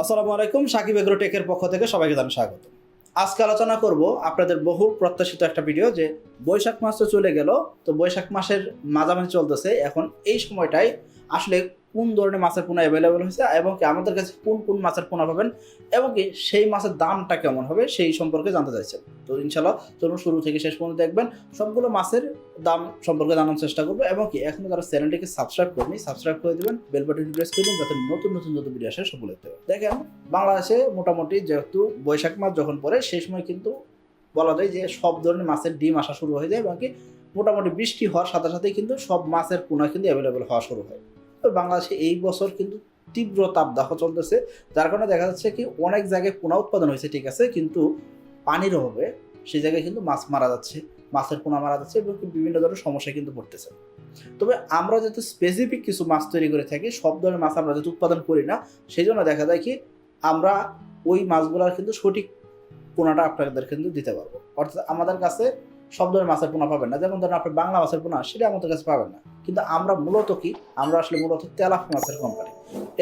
আসসালামু আলাইকুম, সাকিব এগ্রো টেকের পক্ষ থেকে সবাইকে জানাই স্বাগত। আজকে আলোচনা করব আপনাদের বহু প্রত্যাশিত একটা ভিডিও যে বৈশাখ মাস তো চলে গেল, তো বৈশাখ মাসের মাঝামাঝি চলতেছে। এখন এই সময়টায় আসলে কোন ধরনের মাছের পোনা অ্যাভেলেবেল হয়েছে এবং কি আমাদের কাছে কোন কোন মাছের পোনা পাবেন এবং কি সেই মাছের দামটা কেমন হবে সেই সম্পর্কে জানতে চাইছেন তো ইনশাল্লাহ চলুন শুরু থেকে শেষ পর্যন্ত দেখবেন সবগুলো মাছের দাম সম্পর্কে জানার চেষ্টা করব এবং কি এখনও যারা চ্যানেলটিকে সাবস্ক্রাইব করেনি সাবস্ক্রাইব করে দেবেন বেল বাটনটি প্রেস করে দিন যাতে নতুন নতুন যত ভিডিও আসে সবগুলো দেখতে দেখেন বাংলাদেশে মোটামুটি যেহেতু বৈশাখ মাস যখন পড়ে সেই সময় কিন্তু বলা যায় যে সব ধরনের মাছের ডিম আসা শুরু হয়ে যায় এবং কি মোটামুটি বৃষ্টি হওয়ার সাথে সাথেই কিন্তু সব মাছের পোনা কিন্তু অ্যাভেলেবেল হওয়া শুরু হয়। বাংলাদেশে এই বছর কিন্তু তীব্র তাপদাহ চলতেছে। যার কারণে দেখা যাচ্ছে কি অনেক জায়গায় পোনা উৎপাদন হয়েছে, ঠিক আছে? কিন্তু পানির অভাবে সেই জায়গায় কিন্তু মাছ মারা যাচ্ছে, মাছের পোনা মারা যাচ্ছে এবং বিভিন্ন ধরনের সমস্যা কিন্তু পড়তেছে। তবে আমরা যেহেতু স্পেসিফিক কিছু মাছ তৈরি করে থাকি, সব ধরনের মাছ আমরা যেহেতু উৎপাদন করি না সেই জন্য দেখা যায় কি আমরা ওই মাছগুলোর কিন্তু সঠিক পোনাটা আপনাদের কিন্তু দিতে পারব। অর্থাৎ আমাদের কাছে সব ধরনের মাছের পোনা পাবেন না। যেমন ধরেন আপনি বাংলা মাছের পোনা, সেটা আমাদের কাছে পাবেন না। কিন্তু আমরা মূলত কি? আমরা আসলে মূলত তেলাপ মাছের কোম্পানি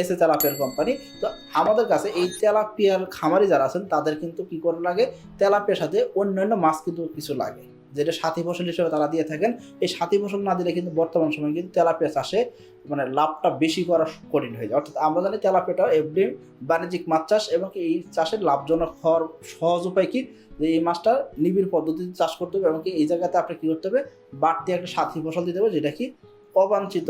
এসে তেলাপিয়ার কোম্পানি তো আমাদের কাছে এই তেলাপিয়ার খামারি যারা আছেন, তাদের কিন্তু কি করে লাগে? তেলাপিয়ার সাথে অন্যান্য মাছ কিন্তু কিছু লাগে। যেটা সাথী ফসল হিসেবে তারা দিয়ে থাকেন, এই সাথী ফসল না দিলে কিন্তু বর্তমান সময়ে কিন্তু তেলাপিয়া চাষে মানে লাভটা বেশি করা কঠিন হয়ে যায়। অর্থাৎ আমরা জানি তেলাপিয়াটা এমনি বাণিজ্যিক মাছ চাষ এবং এই চাষের লাভজনক হওয়ার সহজ উপায় কি? যে এই মাছটা নিবিড় পদ্ধতিতে চাষ করতে হবে এবং এই জায়গাতে আপনার কী করতে হবে? বাড়তি একটা সাথী ফসল দিতে হবে যেটা কি অবাঞ্ছিত,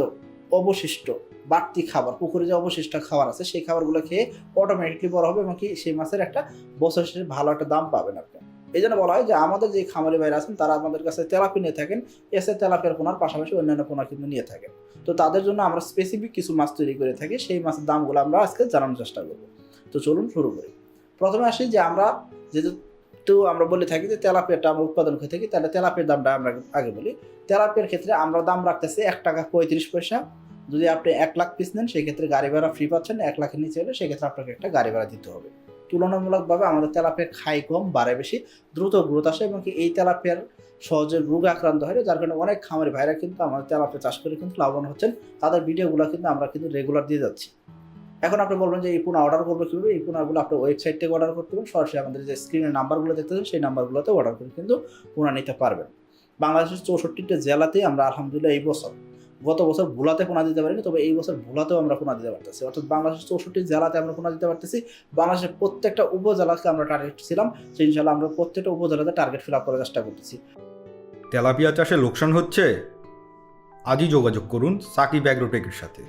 অবশিষ্ট বাড়তি খাবার, পুকুরে যে অবশিষ্ট খাবার আছে সেই খাবারগুলো খেয়ে অটোমেটিকলি বড় হবে এবং কি সেই মাছের একটা বছর শেষে ভালো একটা দাম পাবেন আপনি। এই জন্য বলা হয় যে আমাদের যে খামারি ভাইরা আছেন, তারা আমাদের কাছে তেলাপি নিয়ে থাকেন, এসে তেলাপিয়ার পোনার, পাশাপাশি অন্যান্য পোনা কিন্তু নিয়ে থাকেন। তো তাদের জন্য আমরা স্পেসিফিক কিছু মাছ তৈরি করে থাকি, সেই মাছের দামগুলো আমরা আজকে জানানোর চেষ্টা করব। তো চলুন শুরু করি। প্রথমে আসি যে আমরা যেহেতু আমরা বলে থাকি যে তেলাপিয়াটা আমরা উৎপাদন করে থাকি, তাহলে তেলাপিয়ার দামটা আমরা আগে বলি। তেলাপিয়ার ক্ষেত্রে আমরা দাম রাখতেছি এক টাকা পঁয়ত্রিশ পয়সা। যদি আপনি এক লাখ পিস নেন সেই ক্ষেত্রে গাড়ি ভাড়া ফ্রি পাচ্ছেন, এক লাখের নিচে হলে সেক্ষেত্রে আপনাকে একটা গাড়ি ভাড়া দিতে হবে। তুলনামূলকভাবে আমাদের তেলাপিয়ার খাই কম, বাড়ে বেশি, দ্রুত গ্রোথ আসে এবং কি এই তেলাপিয়ার সহজে রোগ আক্রান্ত হয়। যার কারণে অনেক খামারি ভাইরা কিন্তু আমাদের তেলাপিয়া চাষ করে কিন্তু লাভবান হচ্ছেন। তাদের ভিডিওগুলো কিন্তু আমরা কিন্তু রেগুলার দিয়ে যাচ্ছি। এখন আপনি বলবেন যে, এই পোনা অর্ডার করব কীভাবে? এই পোনাগুলো আপনার ওয়েবসাইট থেকে অর্ডার করতে পারেন। সরাসরি আমাদের যে স্ক্রিনের নাম্বারগুলো দেখতে দেখতেছেন সেই নাম্বারগুলোতে অর্ডার করে কিন্তু পোনা নিতে পারবেন। বাংলাদেশের চৌষট্টিটা জেলাতেই আমরা আলহামদুলিল্লাহ এই বছর গত বছর ভোলাতে পোনা দিতে পারিনি তবে এই বছর ভোলাতেও আমরা পোনা দিতে পারতেছি। অর্থাৎ বাংলাদেশের চৌষট্টি জেলাতে আমরা পোনা দিতে পারতেছি। বাংলাদেশের প্রত্যেকটা উপজেলাকে আমরা টার্গেট ছিলাম সেই ইনশাল্লাহ আমরা প্রত্যেকটা উপজেলাতে টার্গেট ফিল আপ করার চেষ্টা করতেছি। তেলাপিয়া চাষে লোকসান হচ্ছে? আজই যোগাযোগ করুন সাকিব অ্যাগ্রোটেকের সাথে।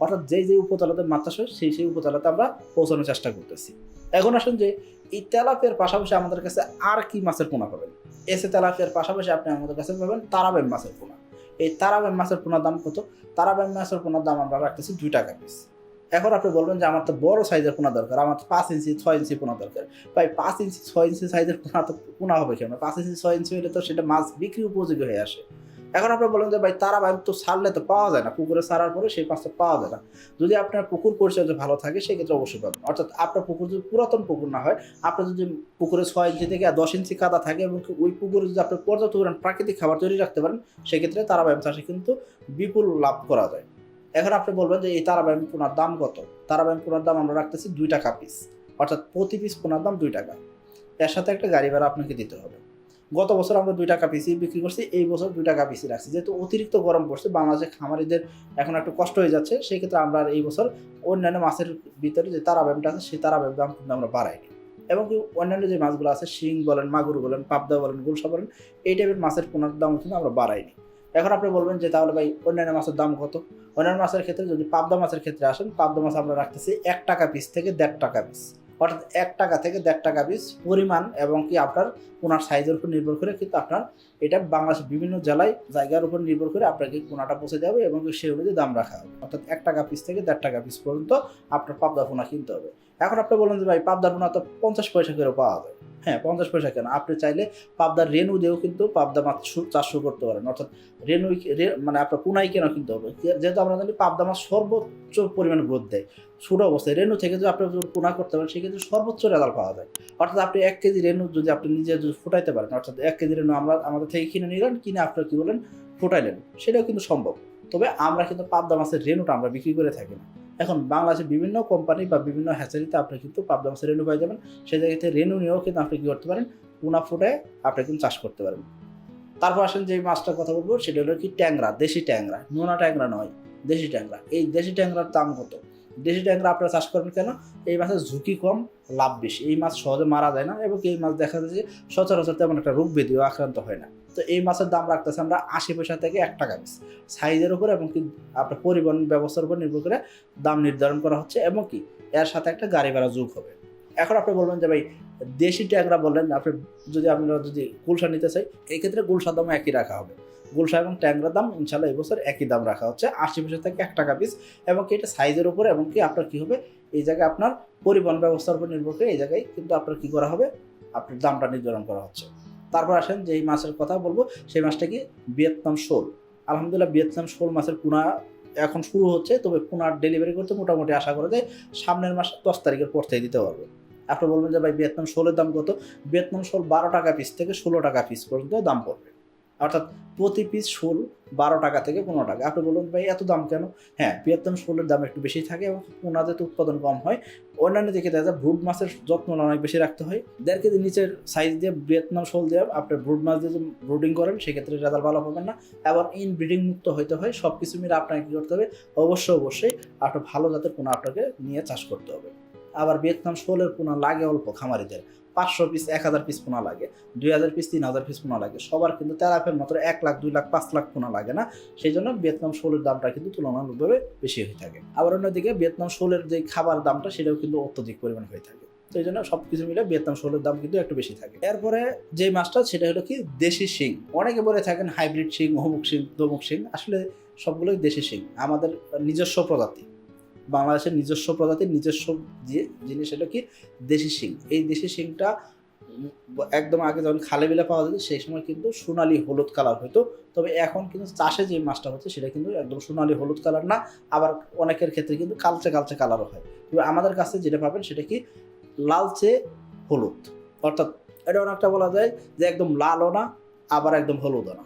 অর্থাৎ যেই যে উপজেলাতে মাছ চাষ হয় সেই সেই উপজেলাতে আমরা পৌঁছানোর চেষ্টা করতেছি। এখন আসুন যে এই তেলাপিয়ার পাশাপাশি আমাদের কাছে আর কি মাছের পোনা পাবেন? এসে তেলাপিয়ার পাশাপাশি আপনি আমাদের কাছে পাবেন তারাবেন মাছের পোনা। এই তারাবাই মাছের পোনার দাম কত? তারাবাই মাছের পোনার দাম আমরা রাখতেছি দুই টাকা পিস এখন আপনি বলবেন যে আমার তো বড় সাইজের পোনা দরকার, আমার তো পাঁচ ইঞ্চি, ছয় ইঞ্চি পোনা দরকার। ভাই, পাঁচ ইঞ্চি, ছয় ইঞ্চি সাইজের পোনা তো পোনা হবে কেন? পাঁচ ইঞ্চি, ছয় ইঞ্চি হলে তো সেটা মাছ বিক্রি উপযোগী হয়ে আসে। এখন আপনি বলেন যে, ভাই, তারা ভাই, তো ছাড়লে তো পাওয়া যায় না। পুকুরে ছাড়ার পরে সেই মাছটা পাওয়া যায় না। যদি আপনার পুকুর পরিচর্যা ভালো থাকে, সেক্ষেত্রে অবশ্যই পাবেন। অর্থাৎ আপনার পুকুর যদি পুরাতন পুকুর না হয় আপনার যদি পুকুরে ছয় ইঞ্চি থেকে দশ ইঞ্চি কাদা থাকে এবং ওই পুকুরে যদি আপনি পর্যাপ্ত পরিমাণ প্রাকৃতিক খাবার তৈরি রাখতে পারেন, সেক্ষেত্রে তারাবাইম চাষে কিন্তু বিপুল লাভ করা যায়। এখন আপনি বলবেন যে, এই তারাবাইম পোনার দাম কত? তারাবাইম পোনার দাম আমরা রাখতেছি দুই টাকা পিস। অর্থাৎ প্রতি পিস পোনার দাম দুই টাকা। এর সাথে একটা গাড়ি ভাড়া আপনাকে দিতে হবে। গত বছর আমরা দুই টাকা পিসি বিক্রি করছি, এই বছর দুই টাকা পিসি রাখছি। যেহেতু অতিরিক্ত গরম পড়ছে বাংলাদেশের খামারিদের এখন একটু কষ্ট হয়ে যাচ্ছে সেই ক্ষেত্রে আমরা এই বছর অন্যান্য মাছের ভিতরে যে তারা ব্যায়ামটা আছে, সেই তারা ব্যায়াম দাম কিন্তু আমরা বাড়াইনি। এবং অন্যান্য যে মাছগুলো আছে, শিং বলেন, মাগুর বলেন, পাবদা বলেন, গুলশা বলেন, এই টাইপের মাছের পোনার দাম কিন্তু আমরা বাড়াইনি। এখন আপনি বলবেন যে তাহলে ভাই অন্যান্য মাছের দাম কত? অন্যান্য মাছের ক্ষেত্রে যদি পাবদা মাছের ক্ষেত্রে আসেন, পাবদা মাছ আমরা রাখতেছি এক টাকা পিস থেকে দেড় টাকা পিস। অর্থাৎ এক টাকা থেকে দেড় টাকা পিস পরিমাণ এবং কি আপনার কোনার সাইজের উপর নির্ভর করে কিন্তু আপনার এটা বাংলাদেশের বিভিন্ন জেলায় জায়গার উপর নির্ভর করে আপনাকে কোনাটা পৌঁছে যাবে এবং সেই অনুযায়ী দাম রাখা হবে। অর্থাৎ এক টাকা পিস থেকে দেড় টাকা পিস পর্যন্ত আপনার পাবদা পোনা কিনতে হবে। এখন আপনি বলেন যে ভাই, পাবদা পোনা তো পঞ্চাশ পয়সা করে পাওয়া যায়। হ্যাঁ পঞ্চাশ পয়সা কেন? আপনি চাইলে পাবদার রেনু দিয়েও কিন্তু পাবদা মাছ শু- চাষ শুরু করতে পারেন। অর্থাৎ রেনু মানে আপনার পুনাই কেন কিনতে হবে। যেহেতু আমরা জানি পাবদা মাছ সর্বোচ্চ পরিমাণে গ্রোথ দেয়, ছোটো অবস্থায়। রেনু থেকে যদি আপনি পোনা করতে পারেন, সেক্ষেত্রে সর্বোচ্চ রেজাল্ট পাওয়া যায়। অর্থাৎ আপনি এক কেজি রেনু যদি আপনি নিজে যদি ফুটাইতে পারেন, অর্থাৎ এক কেজি রেনু আমরা, আমাদের থেকে কিনে নিলেন, কিনে আপনার কী বলেন ফুটাইলেন। সেটাও কিন্তু সম্ভব। তবে আমরা কিন্তু পাবদা মাছের রেনুটা আমরা বিক্রি করে থাকি না। এখন বাংলাদেশে বিভিন্ন কোম্পানি বা বিভিন্ন হ্যাচারিতে আপনি কিন্তু পাবদা রেনু পাই যাবেন। সেই জায়গাতে রেনু নিয়েও কিন্তু আপনি কী করতে পারেন? পোনা ফুটে আপনি কিন্তু চাষ করতে পারেন তারপর আসেন যে মাছটার কথা বলব, সেটা হলো কি ট্যাংরা, দেশি ট্যাংরা। নোনা ট্যাংরা নয়, দেশি ট্যাংরা। এই দেশি ট্যাংরার দাম কত? দেশি ট্যাংরা আপনারা চাষ করবেন কেন? এই মাছের ঝুঁকি কম, লাভ বেশি। এই মাছ সহজে মারা যায় না এবং এই মাছ দেখা যায় যে সচরাচর তেমন একটা রোগ ব্যাধিও আক্রান্ত হয় না। তো এই মাছের দাম রাখতেছে আমরা আশি পয়সা থেকে এক টাকা পিস সাইজের উপর এবং কি আপনার পরিবহন ব্যবস্থার উপর নির্ভর করে দাম নির্ধারণ করা হচ্ছে এবং কি এর সাথে একটা গাড়ি ভাড়া যোগ হবে। এখন আপনি বলবেন যে, ভাই, দেশি ট্যাংরা বললেন আপনি যদি আপনারা যদি গুলশা নিতে চাই এই ক্ষেত্রে গুলশার দাম একই রাখা হবে। গুলশা এবং ট্যাংরার দাম ইনশাল্লাহ এবছর একই দাম রাখা হচ্ছে, আশি পয়সা থেকে এক টাকা পিস এবং কি এটা সাইজের উপর এবং কি আপনার কি হবে, এই জায়গায় আপনার পরিবহন ব্যবস্থার উপর নির্ভর করে এই জায়গায় কিন্তু আপনার কি করা হবে, আপনার দামটা নির্ধারণ করা হচ্ছে। তারপর আসেন যে এই মাছের কথা বলব, সেই মাছটা কি ভিয়েতনাম শোল। আলহামদুলিল্লাহ ভিয়েতনাম শোল মাছের পোনা এখন শুরু হচ্ছে, তবে পুনার ডেলিভারি করতে মোটামুটি আশা করা যায় সামনের মাস দশ তারিখের পর থেকে দিতে পারবে আপনি বলবেন যে ভাই ভিয়েতনাম শোলের দাম কত? ভিয়েতনাম শোল বারো টাকা পিস থেকে ষোলো টাকা পিস পর্যন্ত দাম পড়বে। অর্থাৎ প্রতি পিস শোল বারো টাকা থেকে পনেরো টাকা। আপনি বলুন ভাই, এত দাম কেন? হ্যাঁ ভিয়েতনাম শোলের দাম একটু বেশি থাকে এবং পোনা যাতে উৎপাদন কম হয়। অন্যান্য দিকে দেখা যায় ব্রুড মাছের যত্ন অনেক বেশি রাখতে হয়। দেড় কেজি নিচের সাইজ দিয়ে ভিয়েতনাম শোল দিয়ে আপনি ব্রুড মাছ দিয়ে ব্রুডিং করেন, সেক্ষেত্রে রেজাল্ট ভালো পাবেন না। এবং ইন ব্রিডিং মুক্ত হইতে হয় সব কিছু মিলে আপনাকে কী করতে হবে? অবশ্যই অবশ্যই আপনার ভালো জাতের পোনা আপনাকে নিয়ে চাষ করতে হবে। আবার ভিয়েতনাম শোলের পোনা লাগে অল্প খামারিদের। পাঁচশো পিস এক হাজার পিস পোনা লাগে, দুই হাজার পিস তিন হাজার পিস পোনা লাগে। সবার কিন্তু তেলাপের মাত্র এক লাখ, দুই লাখ, পাঁচ লাখ পোনা লাগে না। সেই জন্য ভিয়েতনাম শোলের দামটা কিন্তু তুলনামূলকভাবে বেশি হয়ে থাকে। আবার অন্যদিকে ভিয়েতনাম শোলের যে খাবার দামটা, সেটাও কিন্তু অত্যধিক পরিমাণ হয়ে থাকে। তো এই জন্য সব কিছু মিলে ভিয়েতনাম শোলের দাম কিন্তু একটু বেশি থাকে। এরপরে যে মাছটা, সেটা হলো কি? দেশি শিং। অনেকে বলে থাকেন, হাইব্রিড শিং, অমুক শিং, তমুক শিং। আসলে সবগুলোই দেশি শিং। আমাদের নিজস্ব প্রজাতি। বাংলাদেশের নিজস্ব প্রজাতির নিজস্ব যে জিনিস এটা কি? দেশি শিং। এই দেশি শিংটা একদম আগে যখন খালে বিলে পাওয়া যেত, সেই সময় কিন্তু সোনালি হলুদ কালার হতো তবে এখন কিন্তু চাষে যে মাছটা হচ্ছে, সেটা কিন্তু একদম সোনালি হলুদ কালার না। আবার অনেকের ক্ষেত্রে কিন্তু কালচে কালচে কালারও হয়। তবে আমাদের কাছে যেটা পাবেন, সেটা কি? লালচে হলুদ। অর্থাৎ এটা অনেকটা বলা যায় যে একদম লালও না, আবার একদম হলুদও না।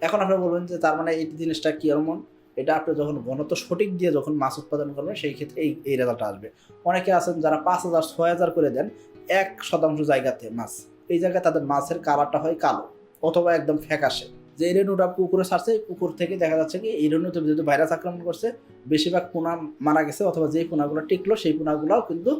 এখন আপনারা বলবেন যে তার মানে এই জিনিসটা কি এমন? এটা আপনি যখন ঘনত্ব সঠিক দিয়ে যখন মাছ উৎপাদন করবেন, সেই ক্ষেত্রে এই এই রেজাল্টটা আসবে। অনেকে আছেন যারা পাঁচ হাজার, ছয় হাজার করে দেন এক শতাংশ জায়গাতে মাছ। এই জায়গায় তাদের মাছের কালারটা হয় কালো অথবা একদম ফ্যাকাশে। যে এই রেণুটা পুকুরে ছাড়ছে, পুকুর থেকে দেখা যাচ্ছে কি এই রেণুতে যেহেতু ভাইরাস আক্রমণ করছে, বেশিরভাগ পোনা মারা গেছে অথবা যেই পোনাগুলো টিকলো, সেই পোনাগুলোও কিন্তু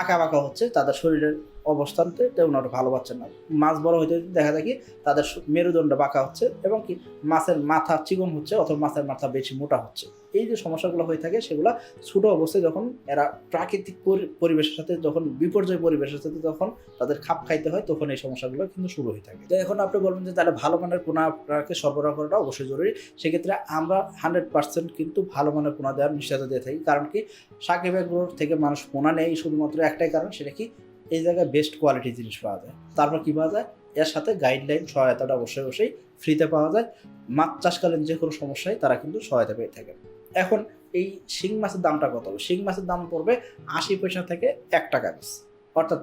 আঁকা বাঁকা হচ্ছে তাদের শরীরের অবস্থানতে ওটা ভালো পাচ্ছে না। মাছ বড় হইতে দেখা যায় কি তাদের মেরুদণ্ড বাঁকা হচ্ছে এবং কি মাছের মাথা চিকন হচ্ছে অথবা মাছের মাথা বেশি মোটা হচ্ছে। এই যে সমস্যাগুলো হয়ে থাকে সেগুলো ছোট অবস্থায় যখন এরা প্রাকৃতিক পরি- পরিবেশের সাথে যখন বিপর্যয় পরিবেশের সাথে যখন তাদের খাপ খাইতে হয় তখন এই সমস্যাগুলো কিন্তু শুরু হয়ে থাকে। তো এখন আপনি বলবেন যে তাহলে ভালো মানের পোনা আপনাকে সরবরাহ করাটা অবশ্যই জরুরি। সেক্ষেত্রে আমরা হান্ড্রেড পার্সেন্ট কিন্তু ভালো মানের পোনা দেওয়ার নিশ্চয়তা দিয়ে থাকি। কারণ কি সাকিব থেকে মানুষ পোনা নেই শুধুমাত্র একটাই কারণ, সেটা কি এই জায়গায় বেস্ট কোয়ালিটি জিনিস পাওয়া যায়। তারপর কি পাওয়া যায়? এর সাথে গাইডলাইন সহায়তাটা অবশ্যই অবশ্যই ফ্রিতে পাওয়া যায়। মাছ চাষকালীন যে কোনো সমস্যায় তারা কিন্তু সহায়তা পেয়ে থাকে। এখন এই শিং মাছের দামটা কত হবে? শিং মাছের দাম পড়বে আশি পয়সা থেকে এক টাকা পিস অর্থাৎ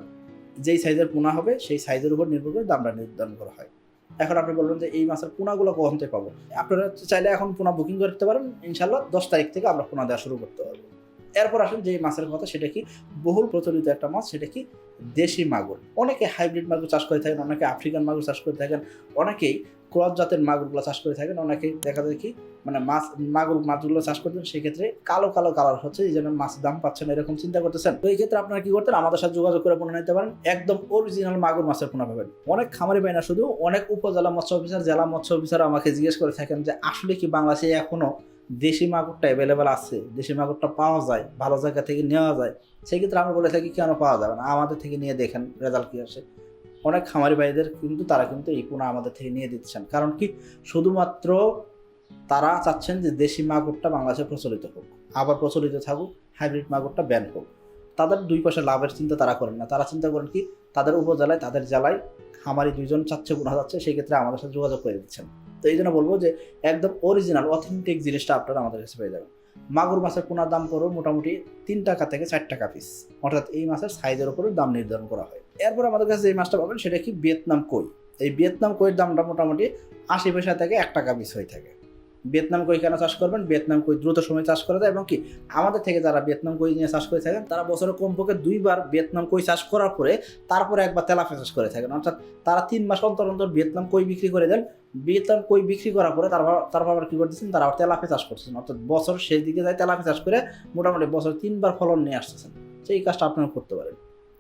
যেই সাইজের পোনা হবে, সেই সাইজের উপর নির্ভর করে দামটা নির্ধারণ করা হয়। এখন আপনি বলবেন যে এই মাছের পোনাগুলো কখন থেকে পাবো? আপনারা চাইলে এখন পোনা বুকিং করতে পারেন। ইনশাল্লাহ দশ তারিখ থেকে আমরা পোনা দেওয়া শুরু করতে পারব। এরপর আসেন যে মাছের কথা, সেটা কি? বহুল প্রচলিত একটা মাছ, সেটা কি? দেশি মাগুর। অনেকে হাইব্রিড মাগুর চাষ করে থাকেন, অনেকে আফ্রিকান মাগুর চাষ করে থাকেন, অনেকেই ক্রস জাতের মাগুরগুলো চাষ করে থাকেন, অনেকেই দেখা যায় কি মানে মাছ, মাগুর মাছগুলো চাষ করতেন সেক্ষেত্রে কালো কালো কালার হচ্ছে, এই জন্য মাছ দাম পাচ্ছেন এরকম চিন্তা করতেছেন। তো এই ক্ষেত্রে আপনারা কি করতেন? আমাদের সাথে যোগাযোগ করে পোনা নিতে পারেন, একদম অরিজিনাল মাগুর মাছের পোনা পাবেন। অনেক খামারি পাই না শুধু অনেক উপজেলা মৎস্য অফিসার জেলা মৎস্য অফিসার আমাকে জিজ্ঞেস করে থাকেন যে, আসলে কি বাংলাদেশে এখনও দেশি মাগুরটা অ্যাভেলেবেল আছে, দেশি মাগুরটা পাওয়া যায়, ভালো জায়গা থেকে নেওয়া যায় সেই ক্ষেত্রে আমরা বলে থাকি কেন পাওয়া যাবে না? আমাদের থেকে নিয়ে দেখেন রেজাল্ট কী আসে। অনেক খামারি ভাইদের কিন্তু তারা কিন্তু এই পোনা আমাদের থেকে নিয়ে দিচ্ছেন। কারণ কি? শুধুমাত্র তারা চাচ্ছেন যে দেশি মাগুরটা বাংলাদেশে প্রচলিত হোক, আবার প্রচলিত থাকুক হাইব্রিড মাগুরটা ব্যান হোক। তাদের দুই পয়সা লাভের চিন্তা তারা করেন না। তারা চিন্তা করেন কি? তাদের উপজেলায়, তাদের জেলায় খামারি দুইজন চাচ্ছে পোনা যাচ্ছে সেই ক্ষেত্রে আমাদের সাথে যোগাযোগ করে দিচ্ছেন। তো এই জন্য বলব যে একদম অরিজিনাল অথেন্টিক জিনিসটা আপনারা আমাদের কাছে পেয়ে যাবেন। মাগুর মাছের পোনার দাম পড়ো মোটামুটি তিন টাকা থেকে চার টাকা পিস অর্থাৎ এই মাছের সাইজের উপরে দাম নির্ধারণ করা হয়। এরপর আমাদের কাছে যে মাছটা পাবেন, সেটা কি ভিয়েতনাম কই? এই ভিয়েতনাম কইয়ের দামটা মোটামুটি আশি পয়সা থেকে এক টাকা পিস হয়ে থাকে। ভিয়েতনাম কই কেন চাষ করবেন? ভিয়েতনাম কই দ্রুত সময় চাষ করা যায় এবং কি আমাদের থেকে যারা ভিয়েতনাম কই নিয়ে চাষ করে থাকেন, তারা বছরে কমপক্ষে দুইবার ভিয়েতনাম কই চাষ করার পরে তারপরে একবার তেলাপিয়া চাষ করে থাকেন। অর্থাৎ তারা তিন মাস অন্তর অন্তর ভিয়েতনাম কই বিক্রি করে দেন। ভিয়েতনাম কই বিক্রি করার পরে তারপর তারপর আবার কী করতেছেন? তারা আবার তেলাপিয়া চাষ করতেছেন। অর্থাৎ বছর শেষ দিকে যায় তেলাপিয়া চাষ করে মোটামুটি বছর তিনবার ফলন নিয়ে আসতেছেন। সেই কাজটা আপনারা করতে পারেন।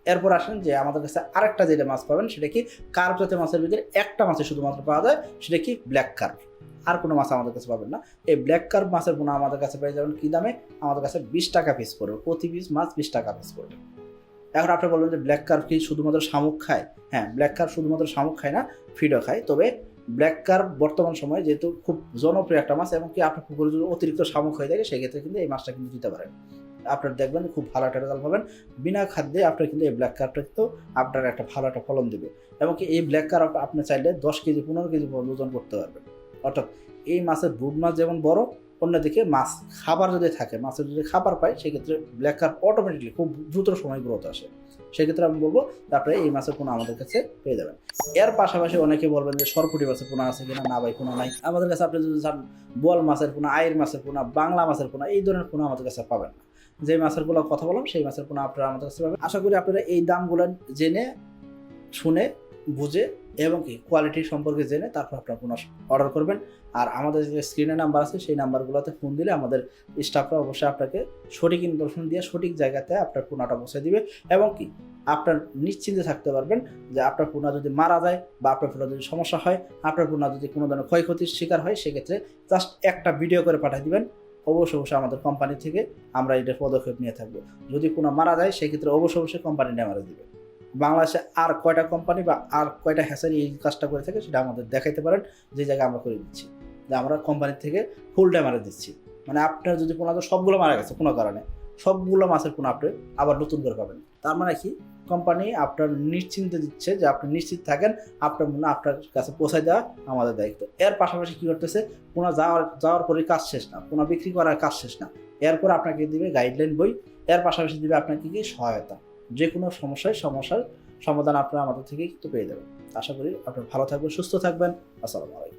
এরপর আসেন যে আমাদের কাছে আরেকটা যেটা মাছ পাবেন, সেটা কি কার্প জাতীয় মাছের ভিতরে একটা মাছে শুধুমাত্র পাওয়া যায়, সেটা কি ব্ল্যাক কার্প। আর কোনো মাছ আমাদের কাছে পাবেন না। এই ব্ল্যাক কার্প মাছের পোনা আমাদের কাছে পেয়ে যাবেন। কী দামে? আমাদের কাছে বিশ টাকা পিস পড়বে। প্রতি পিস মাছ বিশ টাকা পিস পড়বে। এখন আপনি বলবেন যে ব্ল্যাক কার্প কি শুধুমাত্র শামুক খায়? হ্যাঁ ব্ল্যাক কার্প শুধুমাত্র শামুক খায় না, ফিডও খায়। তবে ব্ল্যাক কার্প বর্তমান সময়ে যেহেতু খুব জনপ্রিয় একটা মাছ এবং কি আপনার পুকুরে যদি অতিরিক্ত শামুক হয়ে থাকে, সেক্ষেত্রে কিন্তু এই মাছটা কিন্তু দিতে পারেন। আপনার দেখবেন খুব ভালো একটা রেজাল্ট পাবেন। বিনা খাদ্যে আপনার কিন্তু এই ব্ল্যাক কার্পটা কিন্তু আপনার একটা ভালো একটা ফলন দেবে। এবং কি এই ব্ল্যাক কার্প আপনি চাইলে দশ কেজি, পনেরো কেজি পর্যন্ত ওজন করতে পারবেন। অর্থাৎ এই মাছের ব্রুড মাছ যেমন বড়, অন্যদিকে মাছ খাবার যদি থাকে, মাছের যদি খাবার পায়, সেক্ষেত্রে ব্ল্যাক কার্প অটোমেটিকলি খুব দ্রুত সময় গ্রোথ আসে। সেক্ষেত্রে আমি বলব, তারপরে এই মাছের পোনা আমাদের কাছে পেয়ে যাবেন। এর পাশাপাশি অনেকে বলবেন যে সরপুটি মাছের পোনা আছে কিনা? না ভাই, পোনা নাই। আমাদের কাছে আপনি যদি চান বোয়াল মাছের পোনা আয়ের মাছের পোনা, বাংলা মাছের পোনা, এই ধরনের পোনা আমাদের কাছে পাবেন না। যে মাছের কথা বললাম, সেই মাছের পোনা আপনারা আমাদের কাছে পাবেন। আশা করি আপনারা এই দামগুলো জেনে, শুনে বুঝে এবং কি কোয়ালিটি সম্পর্কে জেনে তারপর আপনার পোনা অর্ডার করবেন। আর আমাদের যে স্ক্রিনে নাম্বার আছে, সেই নাম্বারগুলোতে ফোন দিলে আমাদের স্টাফরা অবশ্যই আপনাকে সঠিক ইনফরমেশন দিয়ে সঠিক জায়গাতে আপনার পোনাটা পৌঁছে দিবে এবং কি আপনার নিশ্চিন্তে থাকতে পারবেন যে আপনার পোনা যদি মারা যায় বা আপনার পোনা যদি সমস্যা হয়, আপনার পোনা যদি কোনো ধরনের ক্ষয়ক্ষতির শিকার হয়, সেক্ষেত্রে জাস্ট একটা ভিডিও করে পাঠিয়ে দিবেন। অবশ্যই অবশ্যই আমাদের কোম্পানি থেকে আমরা এটা পদক্ষেপ নিয়ে থাকব। যদি কোনো মারা যায়, সেক্ষেত্রে অবশ্যই অবশ্যই কোম্পানি ড্যামারেজ দিবে বাংলাদেশে আর কয়টা কোম্পানি বা আর কয়টা হ্যাসারি এই কাজটা করে থাকে সেটা আমাদের দেখাইতে পারেন, যে জায়গায় আমরা করে দিচ্ছি। যে আমরা কোম্পানি থেকে ফুল ড্যামারেজ দিচ্ছি। মানে আপনার যদি পোনা সবগুলো মারা গেছে কোনো কারণে, সবগুলো মাছের পোনা আপনি আবার নতুন করে পাবেন। তার মানে কি? কোম্পানি আপনার নিশ্চিন্তে দিচ্ছে যে আপনি নিশ্চিত থাকেন, আপনার মনে আপনার কাছে পৌঁছায় দেওয়া আমাদের দায়িত্ব। এর পাশাপাশি কী করতেছে? পোনা যাওয়ার যাওয়ার পরে কাজ শেষ না পোনা বিক্রি করার কাজ শেষ না। এরপর আপনাকে দিবে গাইডলাইন বই, এর পাশাপাশি দিবে আপনাকে কি সহায়তা। যে কোনো সমস্যায় সমস্যার সমাধান আপনারা আমাদের থেকেই কিন্তু পেয়ে যাবেন। আশা করি আপনারা ভালো থাকবেন, সুস্থ থাকবেন। আসসালামু আলাইকুম।